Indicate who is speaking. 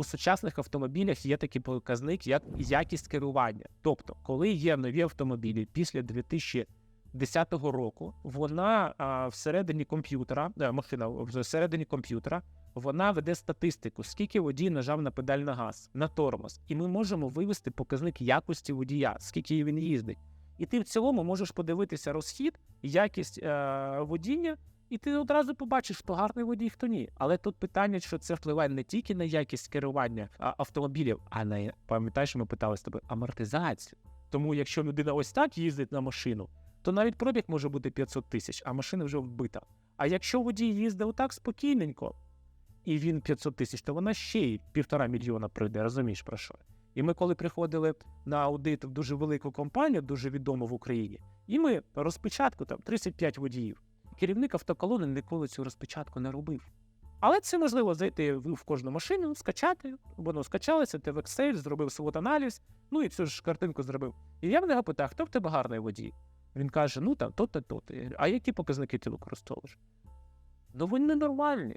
Speaker 1: У сучасних автомобілях є такий показник, як якість керування. Тобто, коли є нові автомобілі після 2010 року, вона а, всередині комп'ютера, е, машина всередині комп'ютера, вона веде статистику, скільки водій нажав на педаль на газ, на тормоз, і ми можемо вивести показник якості водія, скільки він їздить. І ти в цілому можеш подивитися розхід, якість е, водіння, і ти одразу побачиш, хто гарний водій, хто ні. Але тут питання, що це впливає не тільки на якість керування автомобілів, а на пам'ятаєш, ми питали з тобою амортизацію. Тому якщо людина ось так їздить на машину, то навіть пробіг може бути 500 тисяч, а машина вже вбита. А якщо водій їздить отак спокійненько, і він 500 тисяч, то вона ще й півтора мільйона прийде, розумієш про що? І ми, коли приходили на аудит в дуже велику компанію, дуже відому в Україні, і ми розпечатку там 35 водіїв. Керівник автоколони ніколи цю розпечатку не робив. Але це можливо зайти в кожну машину, скачати, воно скачалося, ти в Excel, зробив свод аналіз, ну і цю ж картинку зробив. І я в нього питаю, хто в тебе гарний водій? Він каже: ну там то-то, то-то. А які показники ти використовуєш? Ну вони нормальні.